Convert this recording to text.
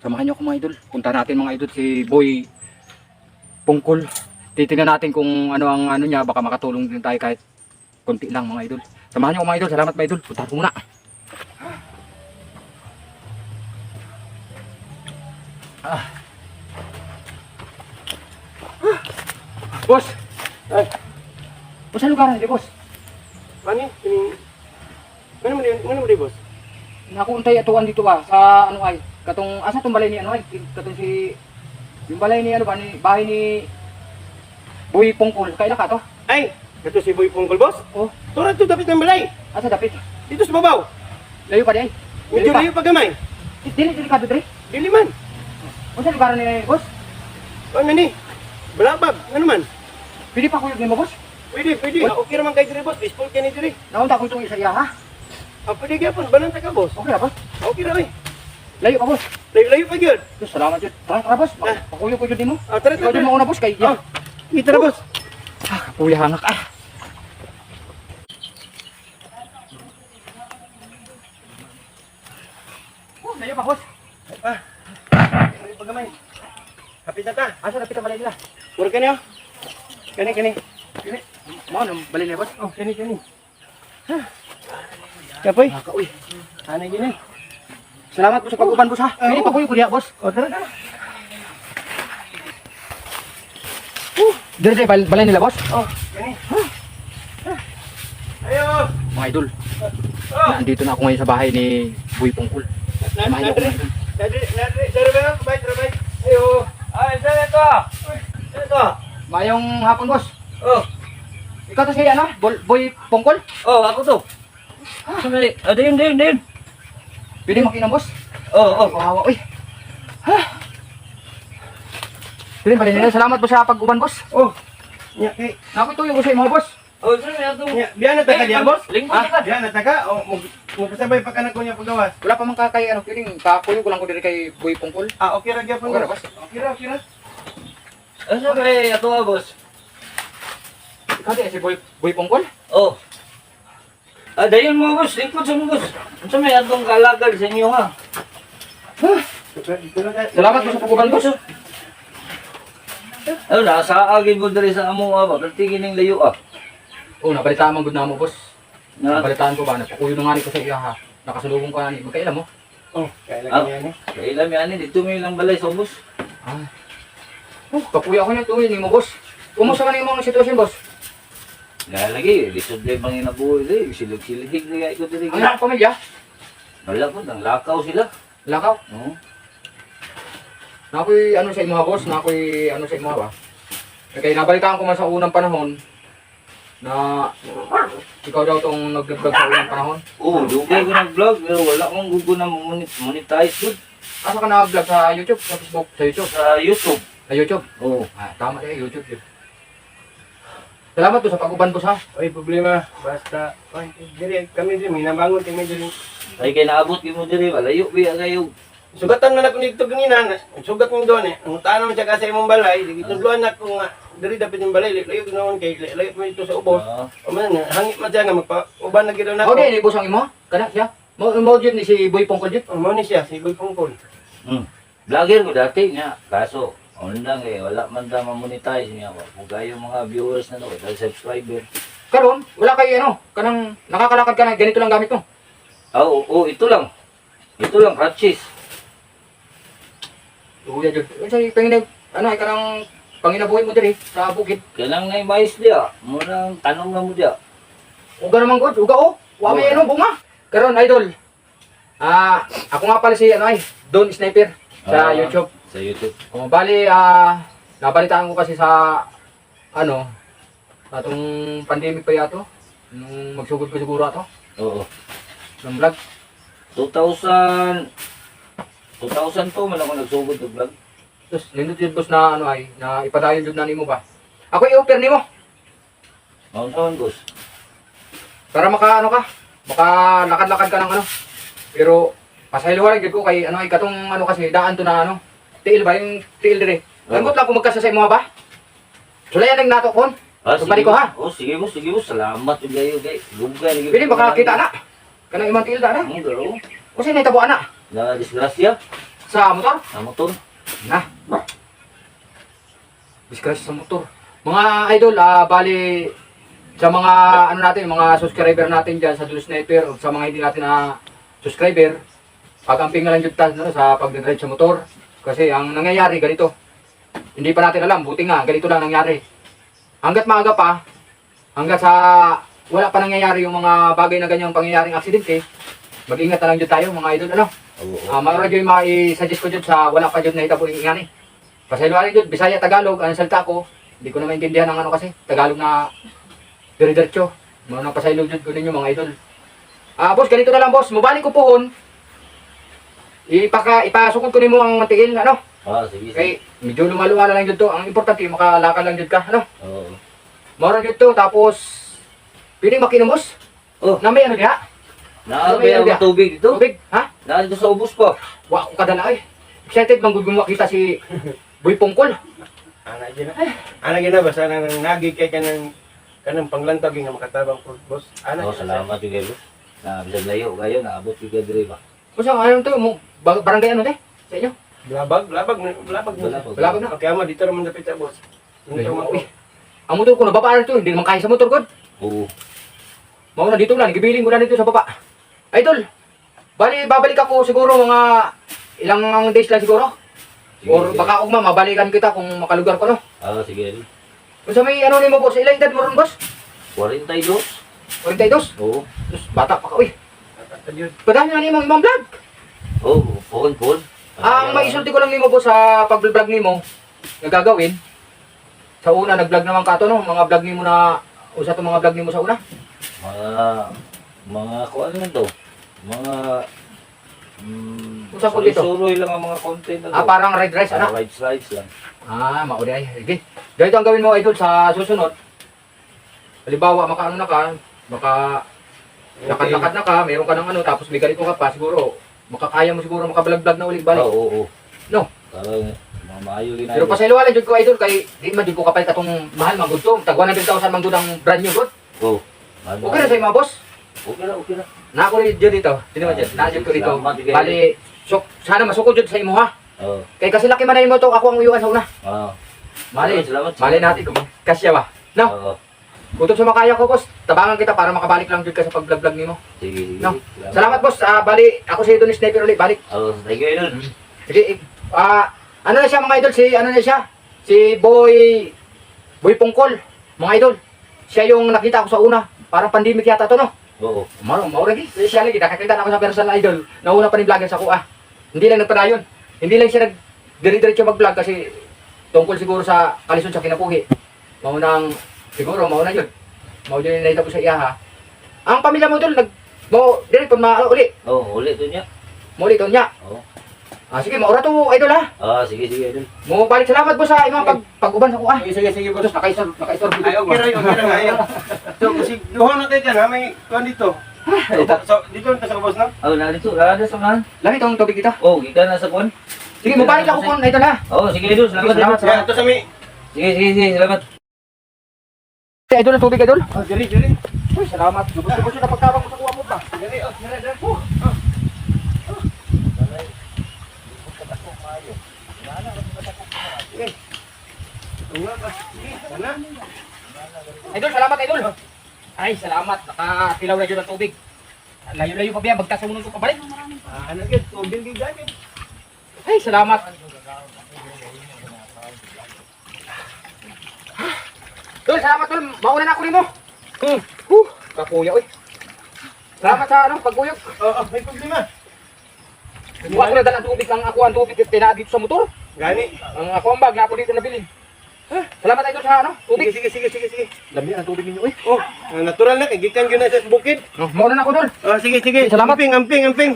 Samahan niyo ako mga idol. Punta natin mga idol si Boy Pungkol. Titingnan natin kung ano ang ano niya. Baka makatulong din tayo kahit konti lang mga idol. Samahan niyo ako mga idol. Salamat mga idol. Punta muna. Ah. Boss! Ay, Boss, ano lugar na boss? mani, ini, mana mo di, boss? Nakuuntay atuan dito ba sa ano ay katong asa tong balay ni ano ay katong si yung balay ni ano ba ni bahay ni Boy Pungkol kay ka to Ay, ito si Boy Pungkol boss. oh Tura to dapat ng balay. asa dapit Dito sa babaw. layo pa di ay Medyo layo pa gamay. dili dili ka diri Dili man. unsa lugar ni boss Ano ni? Balabag, ano man? pili pa kuyog nimo boss Pwede, pwede. Okay naman kay diri boss. Baseball ka ni diri. naunta ko itong isa ha Ah, pwede gyapon, bananta ka boss. okay na boss Okay ra eh. Layo pa boss Layo, layo pa gyud. Diyos, salamat jud tara tara boss Ah. pakuyog ko jud nimo Ah, tara, ikaw tara. jud mo una boss kay Ah, ya Kita na boss. ah kapuya hangak ah Oh, layo pa boss. Ah. Layo pa gamay. Kapit na ta. Asa dapit ang balay nila? Mura ka niyo. Kani, kani. Kini, mo nang balay nila boss. Oh, kani, kani. Kapoy. Nakauwi. Ano gini? Salamat po sa pag-uban boss ha. Pili pa ko yung kuya boss. Oh, tara, tara. Dire bal balay nila boss. Oh, kani. Ayo. Mga idol, nandito na ako ngayon sa bahay ni Boy mga idol. Nadri, nadri, nadri ba? Kabay, trabay. Ayo. Ay, ito? Ito? Mayong hapon boss. Oh, Ikaw to si ano? Boy Pungkol? oh, ako to. Sandali. Ah, din, din, din. Pwede makinom boss? Oh, oh. Kawawa uy. Ha? Dire balay nila. Salamat po sa pag-uban boss. Oh. Nya, kay. Nako tuyo ko sa mga boss. Oh, na ito? Nya, biyan na taka diyan, boss? Lingkod Ah, ka. biyan na taka. Oh, mag magkasabay pa ka na ko niya paggawas. Wala pa man ka kay ano, piling kakuyo ko lang ko dire kay Boy Pungkol. Ah, okay ra gyapon. Okay ra, boss. Okay ra, okay ra. Asa kay ato nga, boss? Ikaw di si Boy Boy Pungkol? Oh. Ah, dayon mo, boss. Lingkod sa mo, boss. Ano may atong kalagad sa inyo, ha? Salamat po sa pag-uban boss. Ano, nasa agin mo diri sa amo, ha? Bakit tingin ng layo, ah? Oh, nabalitaan man gud namo boss. Na, Nabalitaan ko ba na pakuyo na nga ni ko sa iya ha. Nakasulubong ka ni magkailan mo. Oh, kaya Ah. yan eh. kailan yan, dito may lang balay sa boss. Ah. Oh, kapuya ko niya tuwi ni mo boss. Kumusta ka na yung mga sitwasyon boss? Lalagi, lisod na mga inabuhay, eh. Silig-silig na ikaw diri. Ang lakang pamilya? Wala po, nang lakaw sila. Lakaw. Oh. Nakoy ano sa imo boss, nakoy ano sa imo ba? Kaya nabalitaan ko man sa unang panahon na ikaw daw tong nag-vlog sa unang panahon. Oh, dugay ko nag-vlog, pero wala akong gugo na monet- monetize good Asa ka na-vlog sa YouTube, sa Facebook, sa YouTube, sa YouTube. sa YouTube. Oh. Ah, tama eh, YouTube yun. Salamat po sa pag-uban boss ha. Oy, problema. Basta, oy, diri kami diri minabangon kami diri. Ay kay naabot mo diri, walayo biya kayo. Sugatan na ako dito ganina, na- sugat mo doon eh. Ang tanong siya kasi imong balay, di gitudluan na ko nga diri dapat yung balay, layo ginawan kay layo mo dito sa ubos. Ah. O man hangit man siya nga magpa uban na gid na Ako ako. din, boss ang imo. Kana siya. Mo mo ni si Boy Pongkol jud. Mo ni siya, si Boy Pungkol. Hmm. Vlogger ko dati nga, kaso online eh, wala man da ma-monetize niya ako. Kung kayo mga viewers na no, dahil subscriber. Karon, wala kay ano, kanang nakakalakad ka na ganito lang gamit mo. Ah, oo, oo, ito lang. Ito lang, crutches. Tuya jud. Unsay pangina ano ay kanang panginabuhi mo diri sa bukid. Kailang na yung mais diya. Murang tanong na mo diya. Uga naman gud, uga oh. Wa may ano bunga. Karon idol. Ah, ako nga pala si ano ay Don Sniper sa Ah. YouTube. Sa YouTube. Oh, bali ah nabalitaan ko kasi sa ano atong pandemic pa yato nung magsugod ko siguro ato Oo. ng vlog. 2000 2002 man ako nagsugod ng vlog. Tapos nindot yun boss na ano ay na ipadayon jud na nimo ba. Ako i-offer nimo Maun taon, boss. para maka ano ka, maka lakad-lakad ka ng ano. Pero pasaylo lang gid ko kay ano ay katong ano kasi daan to na ano. Tiil ba yung tiil dire. Langgot lang kung magkasa sa imo ba? Sulayan ning nato kon. Ah, Tumbalik ko, ha? Oh, sige mo, sige mo. Salamat yung gayo, gay. Lugay. lagi- Pili baka kita na. Kanang imang tilda na. Ang dalaw. Kasi naitabo na. Na disgrasya. Sa motor. Na motor. Na. Discuss sa motor. Mga idol, ah, bali sa mga ano natin, mga subscriber natin diyan sa Dual Sniper o sa mga hindi natin na subscriber, pagamping na lang yung tas, no, sa pagdadrive sa motor. Kasi ang nangyayari ganito. Hindi pa natin alam, buti nga, ganito lang nangyari. Hanggat maaga pa, hanggat sa wala pa nangyayari yung mga bagay na ganyang pangyayaring aksidente, mag-ingat na lang dyan tayo mga idol, ano? Oo. Ah, uh, yung mga i-suggest ko dyan sa wala pa dyan na hitabo yung ingani. Pasayloan dyan, Bisaya, Tagalog, ang salita ko, hindi ko na maintindihan ang ano kasi, Tagalog na dire-diretso. Mga nang pasaylo dyan ko ninyo mga idol. Ah, boss, ganito na lang boss, mubalik ko pohon. Ipaka, ipasukod ko nimo ang mantigil, ano? Ah, sige, sige. Kay, medyo lumaluwa na lang dyan to. Ang importante, makalakad lang dyan ka, ano? Oo. Mara dyan to, tapos, piling makinamos. Oh. Na may ano diha? Naabi Ano ba ang tubig dito. Tubig, ha? Nandito sa ubos pa. Wa ko kadala ay. Excited bang gumawa kita si Boy Pungkol. Ana gina. Ana gina basta nang nagig kay kanang kanang panglantag nga makatabang po boss. Ana. Oh, salamat yung gayo. Na bisan layo gayo naabot yung gayo dire ba. Kung saan ano to mo ba- barangay ano te? Sa inyo? Blabag, blabag, blabag. Blabag. Blabag na. Okay, ama dito naman dapit sa boss. Dito Ayun, man uy. Ang motor ko nababaan to, hindi naman kaya sa motor ko. Oo. Mao na dito lang, gibiling ko na dito sa baba. Idol. Bali babalik ako siguro mga ilang days lang siguro. Sige, Or sige. baka ugma mabalikan kita kung makalugar ko no. Ah, sige. Idol. Kung sa may ano nimo boss, ilang edad mo ron boss? 42. 42. Oo. Tapos bata pa ka uy. Padahal nga nimo imong vlog. Oh, phone, phone. Ang maisulti ko lang nimo po sa pag-vlog nimo na gagawin. Sa una nag-vlog naman ka to no, mga vlog nimo na usa to mga vlog nimo sa una. Mga, mga, kung ano man to? Mga, mm, Usap ko dito. suroy lang ang mga content na Ah, parang red rice ano? Ride slides lang. Ah, maudi ay. Sige. Ganito ang gawin mo idol sa susunod. Halimbawa, makaano na ka, baka lakad-lakad na ka, meron ka ng ano, tapos may ganito ka pa, siguro, makakaya mo siguro makablog-vlog na ulit balik. Oo, oo, oo. No. Parang, mga maayo rin Pero pasayloan jud ko idol kay di man jud ko kapay katong mahal man gud to. Tag 100,000 man gud ang brand new gud. Oo. Okay na sa mga boss. Okay na, okay na. Na ako rin dyan dito. Sino ba dyan? Na dyan ko dito. Bali, so, sana masukod dyan sa imo ha. Oo. Kay kasi laki man na imo to, ako ang uyuan sa una. Ah. Mali, salamat. mali natin kung kasya ba. No, Oo. Kutob sa makaya ko boss. Tabangan kita para makabalik lang dyan ka sa pag-vlog nimo. Sige, sige. No. Salamat boss. Ah, bali, ako si Idol Sniper ulit. Balik. Oo, thank you, Idol. Sige, ik- ah, ano na siya mga idol? Si, ano na siya? Si Boy, Boy Pungkol. Mga idol. Siya yung nakita ko sa una. Parang pandemic yata to, no? Oo. Maro, maro lagi. Siya lagi, nakakita na ako sa personal idol. Nauna pa ni vlogger sa kuha. Hindi lang nagpadayon. Hindi lang siya nag dire-diretso mag-vlog kasi tungkol siguro sa kalisod sa kinabuhi. Maunang, siguro, mauna yun. Mauna yun nakita ko sa iya ha. Ang pamilya mo dol, nag, mo, dire, pag ma, uli, Oo, ulit doon niya. mo ulit niya. Oo. Ah, sige, maura to, idol ha. Ah, sige, sige, Idol. Mo balik salamat po sa imong pag pag-uban sa kuha. Sige, sige, sige boss. Tapos nakaisor, nakaisor Ay, okay okay ra ngayon. So, kasi duho na tayo dyan, ha? May kuhan dito. So, dito na sa boss na. Oh, na dito, na sa man. Lami tong tubig dito. Oh, kita na sa kuan. Sige, mo balik ako kun idol ha. Oo, sige, Idol. Salamat, Salamat, Idol. Kaya ito sa may... Sige, sige, sige, salamat. Idol ang tubig idol. Oh, diri, diri. Uy, salamat. Subos-subos na pagtabang mo sa kuha mo pa. Diri, oh, diri, diri. Ba? Sige, wala. Idol, salamat idol. Ay, salamat. Nakatilaw na dyan ang tubig. Layo-layo pa biya, magkasunod ko pabalik. Ah, ano yun? Tubig yung gamit. Ay, salamat. Tol, salamat tol. Mauna na ako rin mo. Hmm. Huh. Kakuya, uy. Salamat sa ano, pagkuyog. Oo, oh, may problema. Buwan ko na dalang tubig ang ako ang tubig tinaa dito sa motor. Gani. Ang ako ang bag na ako dito nabili. Huh? Salamat idol sa ano, tubig. sige, sige, sige, sige. Lami ang tubig ninyo, uy. Oh, natural na, kay gikan yun na sa bukid. Oh, mauna na ako dol. Oh, sige, sige. Salamat. Amping, amping, amping.